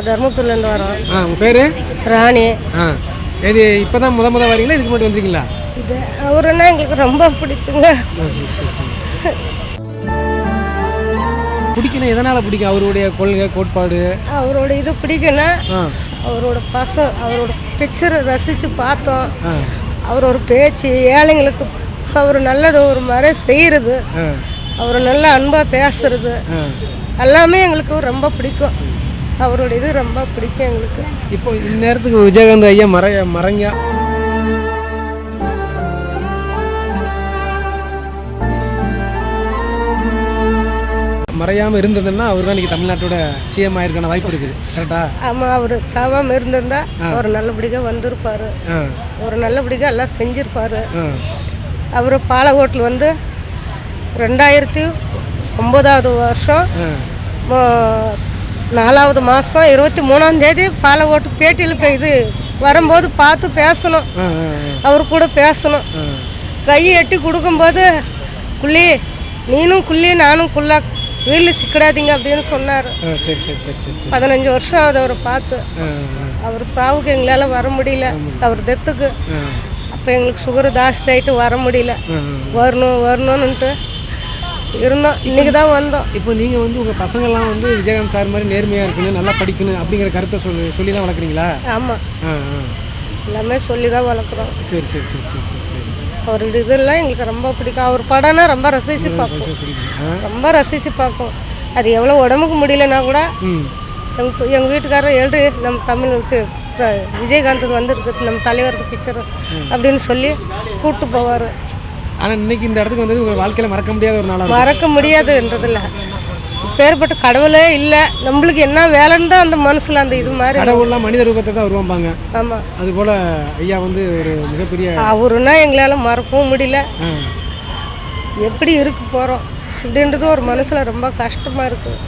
நாங்கள் தருமபுரிலேருந்து வரோம் ஆ உங்கள் பேர்? ராணி. ஆ. இது இப்போ தான் முத முத வரீங்களா இதுக்கு மட்டும் வந்தீங்களா இது அவருன்னா எங்களுக்கு ரொம்ப பிடிக்குங்க. பிடிக்கணும் எதனால் பிடிக்கும்? அவருடைய கொள்கை கோட்பாடு? அவரோட இது பிடிக்குன்னா அவரோட பசம் அவரோட பிக்சரை ரசித்து பார்த்தோம். அவர் ஒரு பேச்சு ஏழைங்களுக்கு அவர் நல்லது ஒரு மாதிரி செய்கிறது அவர் நல்ல அன்பாக பேசுறது. எல்லாமே எங்களுக்கு ரொம்ப பிடிக்கும். அவரோட இது ரொம்ப பிடிக்கும் எங்களுக்கு. இப்போ இந்நேரத்துக்கு விஜயகாந்த் ஐயா மறை மறைங்க. மறையாமல் இருந்ததுன்னா அவர் தான் இன்றைக்கி தமிழ்நாட்டோட சிஎம் ஆயிருக்கான வாய்ப்பு இருக்குது கரெக்டா ஆமாம் அவர் சாவாமல் இருந்திருந்தா அவர் நல்லபடியாக வந்திருப்பார். அவர் நல்லபடியாக எல்லாம் செஞ்சுருப்பார். அவர் பாலக்கோட்டில் வந்து ரெண்டாயிரத்தி ஒம்போதாவது வருஷம் நாலாவது மாதம் இருபத்தி மூணாம் தேதி பாலக்கோட்டு பேட்டியில் போய் இது வரும்போது பார்த்து பேசணும். அவர் கூட பேசணும். கை எட்டி கொடுக்கும்போது குள்ளி நீனும் குள்ளி நானும் குள்ளா வீட்டில் சிக்கிடாதீங்க அப்படின்னு சொன்னார். பதினஞ்சு வருஷம் ஆகுது அவரை பார்த்து. அவர் சாவுக்கு எங்களால் வர முடியல. அவர் டெத்துக்கு. ஆ. அப்போ எங்களுக்கு சுகர் ஜாஸ்தி ஆகிட்டு வர முடியல. வரணும் வரணும்னுட்டு இருந்தோம் இன்னைக்கு தான் வந்தோம். இப்போ நீங்கள் வந்து உங்கள் பசங்கள்லாம் வந்து விஜயகாந்த் சார் மாதிரி நேர்மையாக இருக்கணும் நல்லா படிக்கணும் அப்படிங்கிற கருத்தை சொல்லி சொல்லி தான் வளர்க்குறீங்களா ஆமாம் எல்லாமே சொல்லி தான் வளர்க்குறோம். சரி சரி சரி சரி சரி சரி. அவரோட இதெல்லாம் எங்களுக்கு ரொம்ப பிடிக்கும். அவர் படம்னா ரொம்ப ரசித்து பார்ப்போம். ரொம்ப ரசித்து பார்ப்போம். அது எவ்வளோ உடம்புக்கு முடியலன்னா கூட எங்கள் எங்கள் வீட்டுக்காரர் எழுது நம்ம தமிழ் விஜயகாந்த் வந்திருக்கு நம்ம தலைவருக்கு பிக்சர் அப்படின்னு சொல்லி கூப்பிட்டு போவார். ஆனால் இன்னைக்கு இந்த இடத்துக்கு வந்தது உங்கள் வாழ்க்கையில் மறக்க முடியாத ஒரு நாளாக மறக்க முடியாதுன்றதில்ல. பேர்பட்ட கடவுளே இல்லை. நம்மளுக்கு என்ன வேலைன்னு தான் அந்த மனசில் அந்த இது மாதிரி கடவுள்லாம் மனித ரூபத்தை தான் உருவாம்பாங்க. ஆமாம் அதுபோல் ஐயா வந்து ஒரு மிகப்பெரிய அவருன்னா எங்களால் மறக்கவும் முடியல. எப்படி இருக்க போகிறோம் அப்படின்றது ஒரு மனசில் ரொம்ப கஷ்டமாக இருக்குது